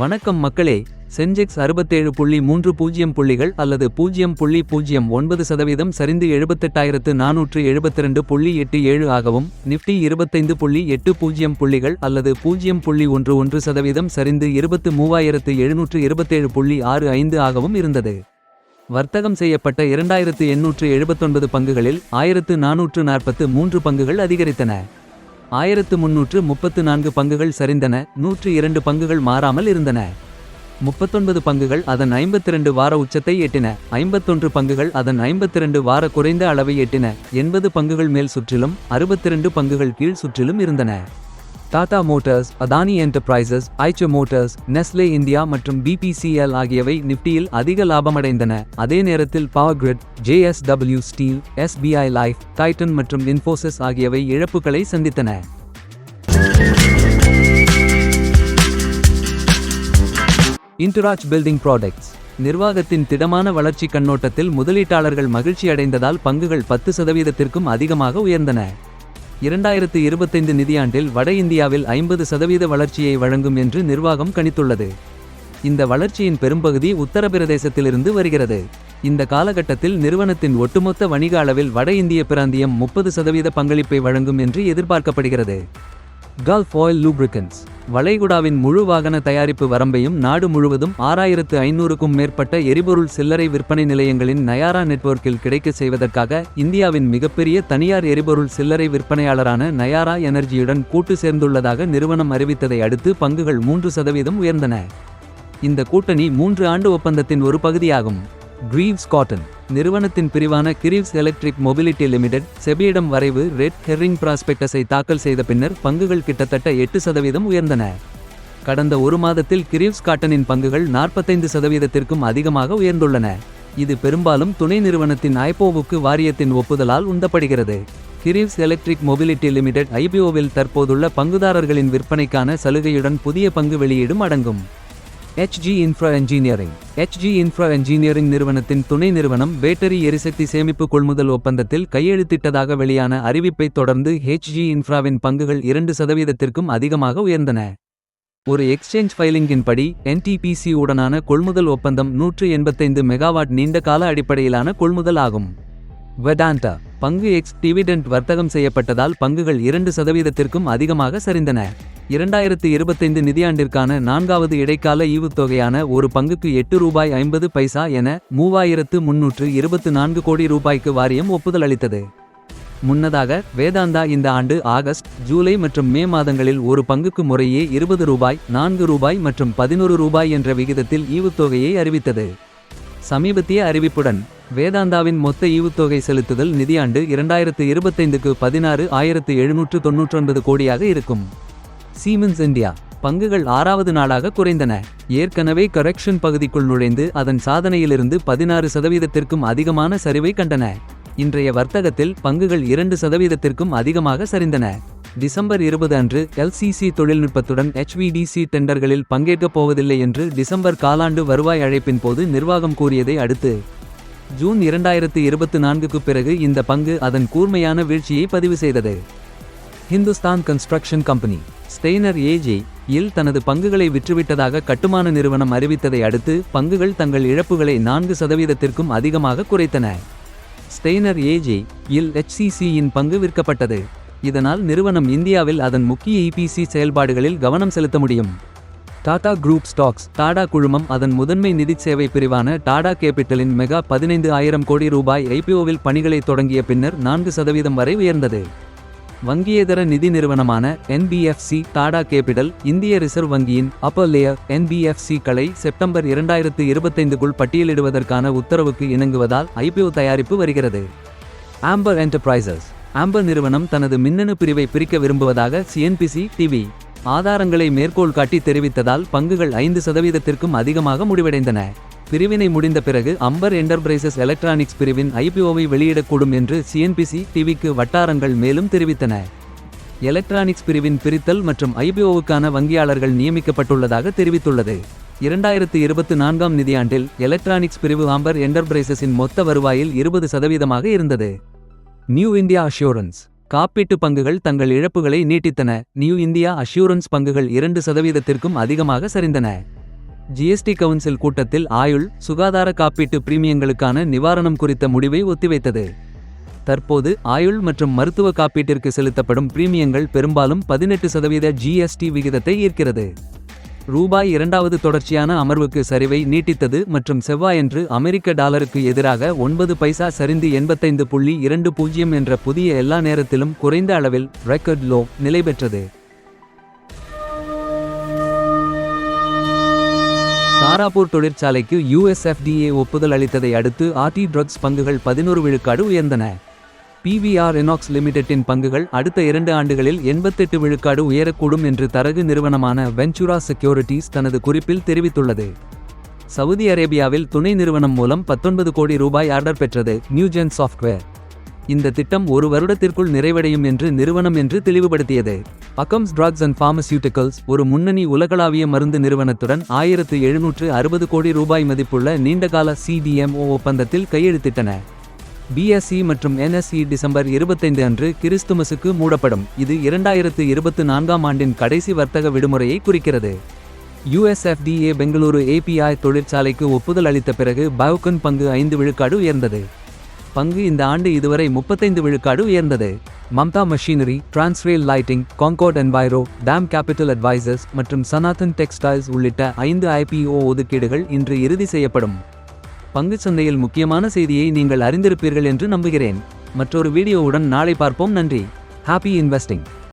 வணக்கம் மக்களே சென்செக்ஸ் அறுபத்தேழு புள்ளி மூன்று பூஜ்ஜியம் புள்ளிகள் அல்லது பூஜ்ஜியம் புள்ளி பூஜ்ஜியம் ஒன்பது சதவீதம் சரிந்து எழுபத்தெட்டாயிரத்து நானூற்று எழுபத்திரண்டு புள்ளி எட்டு ஏழு ஆகவும் நிஃப்டி இருபத்தைந்து புள்ளி எட்டு பூஜ்ஜியம் புள்ளிகள் அல்லது பூஜ்ஜியம் புள்ளி ஒன்று ஒன்று சதவீதம் சரிந்து இருபத்து மூவாயிரத்து எழுநூற்று இருபத்தேழு புள்ளி ஆறு ஐந்து ஆகவும் இருந்தது. வர்த்தகம் செய்யப்பட்ட இரண்டாயிரத்து எண்ணூற்று எழுபத்தொன்பது பங்குகளில் ஆயிரத்து நானூற்று நாற்பத்து மூன்று பங்குகள் அதிகரித்தன. ஆயிரத்து முன்னூற்று முப்பத்து நான்கு பங்குகள் சரிந்தன. நூற்று இரண்டு பங்குகள் மாறாமல் இருந்தன. முப்பத்தொன்பது பங்குகள் அதன் ஐம்பத்திரண்டு வார உச்சத்தை எட்டின. ஐம்பத்தொன்று பங்குகள் அதன் ஐம்பத்திரண்டு வார குறைந்த அளவை எட்டின. எண்பது பங்குகள் மேல் சுற்றிலும் அறுபத்திரண்டு பங்குகள் கீழ் சுற்றிலும் இருந்தன. Tata motors Adani enterprises Eicher motors Nestle India மற்றும் பிபிசிஎல் ஆகியவை நிப்டியில் அதிக லாபமடைந்தன. அதே நேரத்தில் power grid JSW steel SBI life Titan மற்றும் இன்ஃபோசிஸ் ஆகியவை இழப்புகளை சந்தித்தன. இன்டராஜ் பில்டிங் ப்ராடக்ட்ஸ் நிர்வாகத்தின் திடமான வளர்ச்சி கண்ணோட்டத்தில் முதலீட்டாளர்கள் மகிழ்ச்சி அடைந்ததால் பங்குகள் பத்து சதவீதத்திற்கும் அதிகமாக உயர்ந்தன. இரண்டாயிரத்து இருபத்தைந்து நிதியாண்டில் வட இந்தியாவில் ஐம்பது சதவீத வளர்ச்சியை வழங்கும் என்று நிர்வாகம் கணித்துள்ளது. இந்த வளர்ச்சியின் பெரும்பகுதி உத்தரப்பிரதேசத்திலிருந்து வருகிறது. இந்த காலகட்டத்தில் நிறுவனத்தின் ஒட்டுமொத்த வணிக அளவில் வட இந்திய பிராந்தியம் முப்பது சதவீத பங்களிப்பை வழங்கும் என்று எதிர்பார்க்கப்படுகிறது. கல்ஃப் ஆயில் லூப்ரிகன்ஸ் வளைகுடாவின் முழு வாகன தயாரிப்பு வரம்பையும் நாடு முழுவதும் ஆறாயிரத்து ஐநூறுக்கும் மேற்பட்ட எரிபொருள் சில்லறை விற்பனை நிலையங்களின் நயாரா நெட்வொர்க்கில் கிடைக்க செய்வதற்காக இந்தியாவின் மிகப்பெரிய தனியார் எரிபொருள் சில்லறை விற்பனையாளரான நயாரா எனர்ஜியுடன் கூட்டு சேர்ந்துள்ளதாக நிறுவனம் அறிவித்ததை அடுத்து பங்குகள் மூன்று சதவீதம் உயர்ந்தன. இந்த கூட்டணி மூன்று ஆண்டு ஒப்பந்தத்தின் ஒரு பகுதியாகும். கிரீவ்ஸ் காட்டன் நிறுவனத்தின் பிரிவான கிரீவ்ஸ் எலக்ட்ரிக் மொபிலிட்டி லிமிடெட் செபியிடம் வரைவு ரெட் ஹெர்ரிங் பிராஸ்பெக்டஸை தாக்கல் செய்த பின்னர் பங்குகள் கிட்டத்தட்ட எட்டு சதவீதம் உயர்ந்தன. கடந்த ஒரு மாதத்தில் கிரீவ்ஸ் காட்டனின் பங்குகள் நாற்பத்தைந்து சதவீதத்திற்கும் அதிகமாக உயர்ந்துள்ளன. இது பெரும்பாலும் துணை நிறுவனத்தின் ஐபோவுக்கு வாரியத்தின் ஒப்புதலால் உந்தப்படுகிறது கிரீவ்ஸ் எலக்ட்ரிக் மொபிலிட்டி லிமிடெட் ஐபிஓவில் தற்போதுள்ள பங்குதாரர்களின் விற்பனைக்கான சலுகையுடன் புதிய பங்கு வெளியீடும் அடங்கும். HG infra engineering HG infra engineering நிறுவனத்தின் துணை நிறுவனம் பேட்டரி எரிசக்தி சேமிப்பு கொள்முதல் ஒப்பந்தத்தில் கையெழுத்திட்டதாக வெளியான அறிவிப்பைத் தொடர்ந்து ஹெச்ஜி இன்ஃப்ராவின் பங்குகள் இரண்டு சதவீதத்திற்கும் அதிகமாக உயர்ந்தன. ஒரு எக்ஸ்சேஞ்ச் ஃபைலிங்கின் படி என்டிபிசி உடனான கொள்முதல் ஒப்பந்தம் நூற்று எண்பத்தைந்து மெகாவாட் நீண்ட கால அடிப்படையிலான கொள்முதல் ஆகும். வெடாண்டா பங்கு எக்ஸ் டிவிடெண்ட் வர்த்தகம் செய்யப்பட்டதால் பங்குகள் இரண்டு சதவீதத்திற்கும் அதிகமாக சரிந்தன. இரண்டாயிரத்து இருபத்தைந்து நிதியாண்டிற்கான நான்காவது இடைக்கால ஈவுத்தொகையான ஒரு பங்குக்கு எட்டு ரூபாய் ஐம்பது பைசா என மூவாயிரத்து முன்னூற்று இருபத்து நான்கு கோடி ரூபாய்க்கு வாரியம் ஒப்புதல் அளித்தது. முன்னதாக வேதாந்தா இந்த ஆண்டு ஆகஸ்ட் ஜூலை மற்றும் மே மாதங்களில் ஒரு பங்குக்கு முறையே இருபது ரூபாய் நான்கு ரூபாய் மற்றும் பதினொரு ரூபாய் என்ற விகிதத்தில் ஈவுத்தொகையை அறிவித்தது. சமீபத்திய அறிவிப்புடன் வேதாந்தாவின் மொத்த ஈவுத்தொகை செலுத்துதல் நிதியாண்டு இரண்டாயிரத்து இருபத்தைந்துக்கு பதினாறு ஆயிரத்து எழுநூற்று தொன்னூற்றொன்பது கோடியாக இருக்கும். சீமென்ஸ் இந்தியா பங்குகள் ஆறாவது நாளாக குறைந்தன. ஏற்கனவே கரெக்ஷன் பகுதிக்குள் நுழைந்து அதன் சாதனையிலிருந்து பதினாறு சதவீதத்திற்கும் அதிகமான சரிவை கண்டன. இன்றைய வர்த்தகத்தில் பங்குகள் இரண்டு சதவீதத்திற்கும் அதிகமாக சரிந்தன. டிசம்பர் இருபது அன்று எல்சிசி தொழில்நுட்பத்துடன் எச்விடிசி டெண்டர்களில் பங்கேற்கப் போவதில்லை என்று டிசம்பர் காலாண்டு வருவாய் அழைப்பின் போது நிர்வாகம் கூறியதை அடுத்து ஜூன் இரண்டாயிரத்து இருபத்து நான்குக்கு பிறகு இந்த பங்கு அதன் கூர்மையான வீழ்ச்சியை பதிவு செய்தது. Hindustan construction company Steiner AG இல் தனது பங்குகளை விற்றுவிட்டதாக கட்டுமான நிறுவனம் அறிவித்ததை அடுத்து பங்குகள் தங்கள் இழப்புகளை நான்கு சதவீதத்திற்கும் அதிகமாக குறைத்தன. ஸ்டெய்னர் ஏஜே இல் ஹெச்சிசியின் பங்கு விற்கப்பட்டது. இதனால் நிறுவனம் இந்தியாவில் அதன் முக்கிய இபிசி செயல்பாடுகளில் கவனம் செலுத்த முடியும். டாடா குரூப் ஸ்டாக்ஸ் டாடா குழுமம் அதன் முதன்மை நிதி சேவை பிரிவான டாடா கேபிட்டலின் மெகா பதினைந்து ஆயிரம் கோடி ரூபாய் ஐபிஓவில் பணிகளை தொடங்கிய பின்னர் நான்கு சதவீதம் வரை உயர்ந்தது. வங்கியேதர நிதி நிறுவனமான என்பிஎஃப்சி டாடா கேபிட்டல் இந்திய ரிசர்வ் வங்கியின் அப்பர் லேயர் என்பிஎஃப்சி செப்டம்பர் இரண்டாயிரத்து இருபத்தைந்துக்குள் பட்டியலிடுவதற்கான உத்தரவுக்கு இணங்குவதால் ஐபிஓ தயாரிப்பு வருகிறது. ஆம்பர் என்டர்பிரைசஸ் ஆம்பர் நிறுவனம் தனது மின்னணு பிரிவை பிரிக்க விரும்புவதாக சிஎன்பிசி டிவி ஆதாரங்களை மேற்கோள் காட்டி தெரிவித்ததால் பங்குகள் ஐந்து சதவீதத்திற்கும் அதிகமாக முடிவடைந்தன. பிரிவினை முடிந்த பிறகு அம்பர் என்டர்பிரைசஸ் எலக்ட்ரானிக்ஸ் பிரிவின் ஐபிஓவை வெளியிடக்கூடும் என்று சிஎன்பிசி டிவிக்கு வட்டாரங்கள் மேலும் தெரிவித்தன. எலக்ட்ரானிக்ஸ் பிரிவின் பிரித்தல் மற்றும் ஐபிஓவுக்கான வங்கியாளர்கள் நியமிக்கப்பட்டுள்ளதாக தெரிவித்துள்ளது. இரண்டாயிரத்து இருபத்து நான்காம் நிதியாண்டில் எலக்ட்ரானிக்ஸ் பிரிவு ஆம்பர் என்டர்பிரைசஸின் மொத்த வருவாயில் இருபது சதவீதமாக இருந்தது. நியூ இந்தியா அஷ்யூரன்ஸ் காப்பீட்டு பங்குகள் தங்கள் இழப்புகளை நீட்டித்தன. நியூ இந்தியா அஷ்யூரன்ஸ் பங்குகள் இரண்டு சதவீதத்திற்கும் அதிகமாக சரிந்தன. ஜிஎஸ்டி கவுன்சில் கூட்டத்தில் ஆயுள் சுகாதார காப்பீட்டு பிரீமியங்களுக்கான நிவாரணம் குறித்த முடிவை ஒத்திவைத்தது. தற்போது ஆயுள் மற்றும் மருத்துவ காப்பீட்டிற்கு செலுத்தப்படும் பிரீமியங்கள் பெரும்பாலும் பதினெட்டு சதவீத ஜிஎஸ்டி விகிதத்தை ஈர்க்கிறது. ரூபாய் இரண்டாவது தொடர்ச்சியான அமர்வுக்கு சரிவை நீட்டித்தது மற்றும் செவ்வாயன்று அமெரிக்க டாலருக்கு எதிராக ஒன்பது பைசா சரிந்து எண்பத்தைந்து புள்ளி இரண்டு பூஜ்ஜியம் என்ற புதிய எல்லா நேரத்திலும் குறைந்த அளவில் ரெக்கர்ட் லோ நிலை பெற்றது தாராபூர் தொழிற்சாலைக்கு யுஎஸ்எஃப்டிஏ ஒப்புதல் அளித்ததை அடுத்து ஆர்டி ட்ரக்ஸ் பங்குகள் பதினோரு விழுக்காடு உயர்ந்தன. பிவிஆர் இனாக்ஸ் லிமிடெட்டின் பங்குகள் அடுத்த இரண்டு ஆண்டுகளில் எண்பத்தெட்டு விழுக்காடு உயரக்கூடும் என்று தரகு நிறுவனமான வெஞ்சுரா செக்யூரிட்டிஸ் தனது குறிப்பில் தெரிவித்துள்ளது. சவுதி அரேபியாவில் துணை நிறுவனம் மூலம் பத்தொன்பது கோடி ரூபாய் ஆர்டர் பெற்றது நியூஜென் சாஃப்ட்வேர். இந்த திட்டம் ஒரு வருடத்திற்குள் நிறைவடையும் என்று நிறுவனம் என்று தெளிவுபடுத்தியது. அக்கம்ஸ் ட்ரக்ஸ் அண்ட் ஃபார்மசியூட்டிகல்ஸ் ஒரு முன்னணி உலகளாவிய மருந்து நிறுவனத்துடன் ஆயிரத்து எழுநூற்று அறுபது கோடி ரூபாய் மதிப்புள்ள நீண்டகால சிடிஎம்ஓ ஒப்பந்தத்தில் கையெழுத்திட்டன. பிஎஸ்சி மற்றும் என்எஸ்சி டிசம்பர் இருபத்தைந்து அன்று கிறிஸ்துமஸுக்கு மூடப்படும். இது இரண்டாயிரத்து இருபத்து நான்காம் ஆண்டின் கடைசி வர்த்தக விடுமுறையை குறிக்கிறது. யுஎஸ்எஃப்டிஏ பெங்களூரு ஏபிஐ தொழிற்சாலைக்கு ஒப்புதல் அளித்த பிறகு பயோகன் பங்கு ஐந்து விழுக்காடு உயர்ந்தது. பங்கு இந்த ஆண்டு இதுவரை முப்பத்தைந்து விழுக்காடு உயர்ந்தது. Mamata machinery Transrail lighting Concord Enviro Dam capital advisors மற்றும் சனாதன் டெக்ஸ்டைல்ஸ் உள்ளிட்ட ஐந்து ஐபிஓ ஒதுக்கீடுகள் இன்று இறுதி செய்யப்படும். பங்குச் சந்தையில் முக்கியமான செய்தியை நீங்கள் அறிந்திருப்பீர்கள் என்று நம்புகிறேன். மற்றொரு வீடியோவுடன் நாளை பார்ப்போம். நன்றி. Happy investing